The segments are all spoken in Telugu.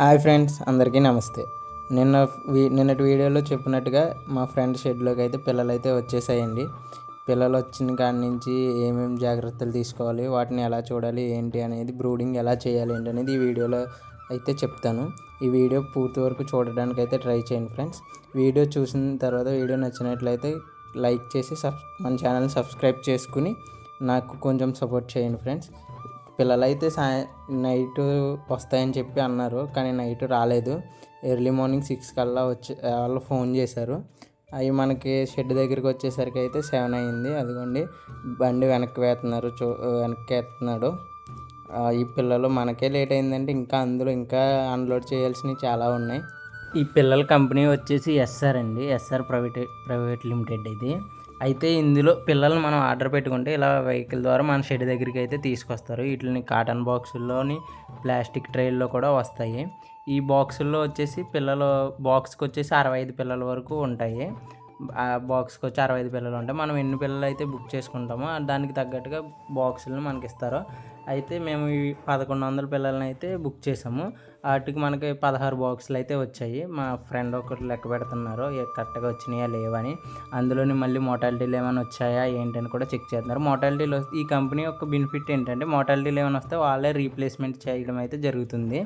హాయ్ ఫ్రెండ్స్ అందరికీ నమస్తే. నిన్న వీ- నిన్నటి వీడియోలో చెప్పినట్టుగా మా ఫ్రెండ్ షెడ్లోకి అయితే పిల్లలు అయితే వచ్చేసాయండి. పిల్లలు వచ్చిన కాడి నుంచి ఏమేమి జాగ్రత్తలు తీసుకోవాలి వాటిని ఎలా చూడాలి ఏంటి అనేది బ్రూడింగ్ ఎలా చేయాలి ఏంటి అనేది ఈ వీడియోలో అయితే చెప్తాను. ఈ వీడియో పూర్తి వరకు చూడడానికి అయితే ట్రై చేయండి ఫ్రెండ్స్. వీడియో చూసిన తర్వాత వీడియో నచ్చినట్లయితే లైక్ చేసి సబ్ మన ఛానల్ని సబ్స్క్రైబ్ చేసుకుని నాకు కొంచెం సపోర్ట్ చేయండి ఫ్రెండ్స్. పిల్లలైతే సాయ నైట్ వస్తాయని చెప్పి అన్నారు కానీ నైట్ రాలేదు. ఎర్లీ మార్నింగ్ సిక్స్ కల్లా వచ్చి వాళ్ళు ఫోన్ చేశారు. అవి మనకి షెడ్ దగ్గరికి వచ్చేసరికి అయితే సెవెన్ అయింది. అదిగోండి బండి వెనక్కి వేస్తున్నారు చూ వెనక్కి వేస్తున్నాడు. ఈ పిల్లలు మనకే లేట్ అయిందంటే ఇంకా అందులో ఇంకా అన్లోడ్ చేయాల్సినవి చాలా ఉన్నాయి. ఈ పిల్లల కంపెనీ వచ్చేసి ఎస్ఆర్ అండి ఎస్ఆర్ ప్రైవేట్ ప్రైవేట్ లిమిటెడ్ ఇది. అయితే ఇందులో పిల్లల్ని మనం ఆర్డర్ పెట్టుకుంటే ఇలా వెహికల్ ద్వారా మన షెడ్ దగ్గరికి అయితే తీసుకొస్తారు. వీటిని కాటన్ బాక్సుల్లోని ప్లాస్టిక్ ట్రైల్లో కూడా వస్తాయి. ఈ బాక్సుల్లో వచ్చేసి పిల్లలు బాక్స్కి వచ్చేసి అరవై ఐదు పిల్లల వరకు ఉంటాయి. ఆ బాక్స్కి వచ్చి అరవై ఐదు పిల్లలు ఉంటాయి మనం ఎన్ని పిల్లలు అయితే బుక్ చేసుకుంటామో దానికి తగ్గట్టుగా బాక్సులను మనకి ఇస్తారు అయితే మేము ఈ పదకొండు వందల పిల్లల్ని అయితే బుక్ చేసాము. వాటికి మనకి పదహారు బాక్సులు అయితే వచ్చాయి. మా ఫ్రెండ్ ఒకరు లెక్క పెడుతున్నారు. కరెక్ట్గా వచ్చినాయా లేవని అందులోని మళ్ళీ మోటాలిటీలు ఏమైనా వచ్చాయా ఏంటని కూడా చెక్ చేస్తున్నారు. మోటాలిటీలు ఈ కంపెనీ యొక్క బెనిఫిట్ ఏంటంటే మోటాలిటీలు ఏమైనా వస్తే వాళ్ళే రీప్లేస్మెంట్ చేయడం అయితే జరుగుతుంది.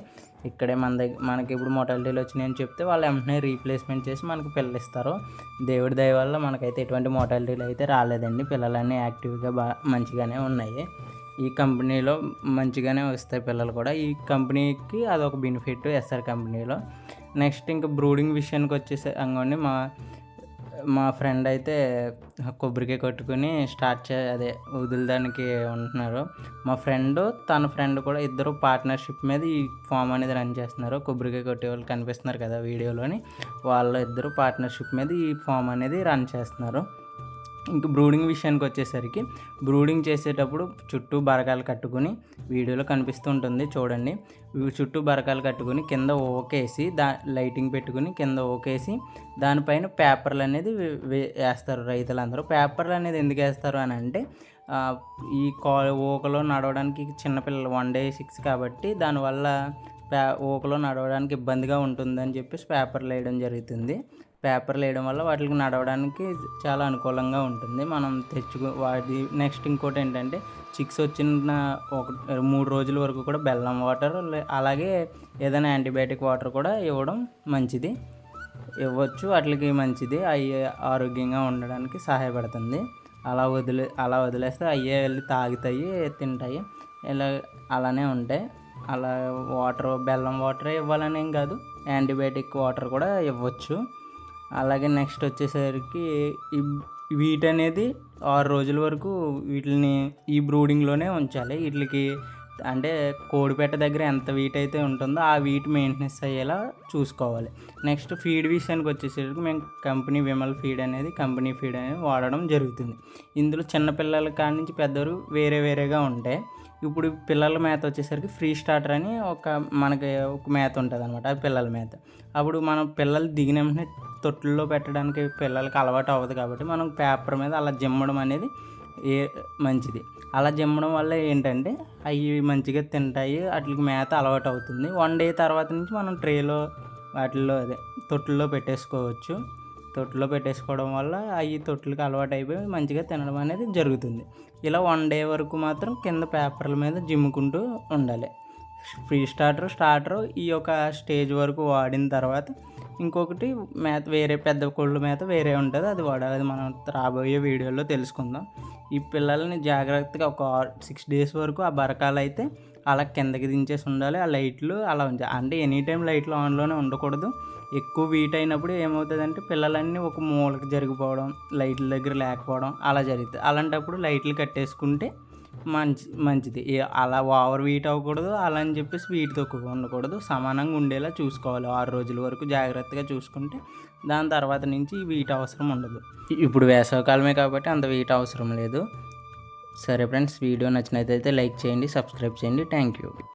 ఇక్కడే మన దగ్గర మనకి ఇప్పుడు మోటాలిటీలు వచ్చినాయని చెప్తే వాళ్ళు వెంటనే రీప్లేస్మెంట్ చేసి మనకి పిల్లలు ఇస్తారు దేవుడి దయ వల్ల మనకైతే ఎటువంటి మోటాలిటీలు అయితే రాలేదండి. పిల్లలన్నీ యాక్టివ్గా బాగా మంచిగానే ఉన్నాయి. ఈ కంపెనీలో మంచిగానే వస్తాయి పిల్లలు కూడా. ఈ కంపెనీకి అదొక బెనిఫిట్ ఎస్ఆర్ కంపెనీలో. నెక్స్ట్ ఇంకా బ్రూడింగ్ విషయానికి వచ్చేసి అంగండి. మా మా ఫ్రెండ్ అయితే కొబ్బరికాయ కొట్టుకుని స్టార్ట్ చే అదే వదిలడానికి ఉంటున్నారు. మా ఫ్రెండ్ తన ఫ్రెండ్ కూడా ఇద్దరు పార్ట్నర్షిప్ మీద ఈ ఫామ్ అనేది రన్ చేస్తున్నారు. కొబ్బరికాయ కొట్టే వాళ్ళు కనిపిస్తున్నారు కదా వీడియోలోని. వాళ్ళ ఇద్దరు పార్ట్నర్షిప్ మీద ఈ ఫామ్ అనేది రన్ చేస్తున్నారు. ఇంక బ్రూడింగ్ విషయానికి వచ్చేసరికి బ్రూడింగ్ చేసేటప్పుడు చుట్టూ బరకాలు కట్టుకుని వీడియోలో కనిపిస్తూ ఉంటుంది చూడండి. చుట్టూ బరకాలు కట్టుకుని కింద ఓకేసి దా లైటింగ్ పెట్టుకుని కింద ఓకేసి దానిపైన పేపర్లు అనేది వేస్తారు రైతులందరూ. పేపర్లు అనేది ఎందుకు వేస్తారు అని అంటే ఈ కా ఊకలో నడవడానికి చిన్నపిల్లలు వన్ డే సిక్స్ కాబట్టి దానివల్ల పే ఊకలో నడవడానికి ఇబ్బందిగా ఉంటుందని చెప్పేసి పేపర్లు వేయడం జరుగుతుంది. పేపర్లు వేయడం వల్ల వాటికి నడవడానికి చాలా అనుకూలంగా ఉంటుంది. మనం తెచ్చుకో వాటి నెక్స్ట్ ఇంకోటి ఏంటంటే చిక్స్ వచ్చిన ఒక మూడు రోజుల వరకు కూడా బెల్లం వాటర్ అలాగే ఏదైనా యాంటీబయాటిక్ వాటర్ కూడా ఇవ్వడం మంచిది. ఇవ్వచ్చు. వాటికి మంచిది. అవి ఆరోగ్యంగా ఉండడానికి సహాయపడుతుంది. అలా వదిలే అలా వదిలేస్తే అయ్యే వెళ్ళి తాగుతాయి తింటాయి. ఇలా అలానే ఉంటాయి. అలా వాటర్ బెల్లం వాటరే ఇవ్వాలని ఏం కాదు. యాంటీబయాటిక్ వాటర్ కూడా ఇవ్వచ్చు. అలాగే నెక్స్ట్ వచ్చేసరికి ఈ వీట్ అనేది ఆరు రోజుల వరకు వీటిని ఈ బ్రూడింగ్లోనే ఉంచాలి. వీటికి అంటే కోడిపెట్ట దగ్గర ఎంత వీట్ అయితే ఉంటుందో ఆ వీట్ మెయింటెనెన్స్ అయ్యేలా చూసుకోవాలి. నెక్స్ట్ ఫీడ్ విషయానికి వచ్చేసరికి మేము కంపెనీ విమల్ ఫీడ్ అనేది కంపెనీ ఫీడ్ అనేది వాడడం జరుగుతుంది. ఇందులో చిన్న పిల్లల కాడి నుంచి పెద్దవారు వేరే వేరేగా ఉంటాయి ఇప్పుడు పిల్లల మేత వచ్చేసరికి ఫ్రీ స్టార్టర్ అని ఒక మనకి ఒక మేత ఉంటుంది అనమాట అది పిల్లల మేత అప్పుడు మనం పిల్లలు దిగిన వెంటనే తొట్టుల్లో పెట్టడానికి పిల్లలకి అలవాటు అవ్వదు కాబట్టి మనం పేపర్ మీద అలా జిమ్మడం అనేది ఏ మంచిది. అలా జిమ్మడం వల్ల ఏంటంటే అవి మంచిగా తింటాయి వాటికి మేత అలవాటు అవుతుంది. వన్ డే తర్వాత నుంచి మనం ట్రేలో వాటిల్లో అదే తొట్టుల్లో పెట్టేసుకోవచ్చు. తొట్టులో పెట్టేసుకోవడం వల్ల అవి తొట్టులకు అలవాటు అయిపోయి మంచిగా తినడం అనేది జరుగుతుంది. ఇలా వన్ డే వరకు మాత్రం కింద పేపర్ల మీద జిమ్ముకుంటూ ఉండాలి. ఫ్రీ స్టార్టర్ స్టార్టర్ ఈ యొక్క స్టేజ్ వరకు వాడిన తర్వాత ఇంకొకటి మేత వేరే పెద్ద కోళ్ళు మేత వేరే ఉంటుంది అది వాడాలి. అది మనం రాబోయే వీడియోలో తెలుసుకుందాం. ఈ పిల్లల్ని జాగ్రత్తగా ఒక సిక్స్ డేస్ వరకు ఆ బరకాలు అయితే అలా కిందకి దించేసి ఉండాలి ఆ లైట్లు అలా ఉంచాలి అంటే ఎనీ టైం లైట్లు ఆన్లోనే ఉండకూడదు. ఎక్కువ వీట్ అయినప్పుడు ఏమవుతుందంటే పిల్లలన్నీ ఒక మూలకి జరిగిపోవడం లైట్ల దగ్గర లేకపోవడం అలా జరుగుతుంది. అలాంటప్పుడు లైట్లు కట్టేసుకుంటే మంచి మంచిది. అలా ఓవర్ వీట్ అవ్వకూడదు అలా అని చెప్పేసి వీట్ తక్కువ ఉండకూడదు. సమానంగా ఉండేలా చూసుకోవాలి. ఆరు రోజుల వరకు జాగ్రత్తగా చూసుకుంటే దాని తర్వాత నుంచి వీట్ అవసరం ఉండదు. ఇప్పుడు వేసవకాలమే కాబట్టి అంత వీట్ అవసరం లేదు. సరే ఫ్రెండ్స్ వీడియో నచ్చినట్లయితే లైక్ చేయండి సబ్స్క్రైబ్ చేయండి. Thank you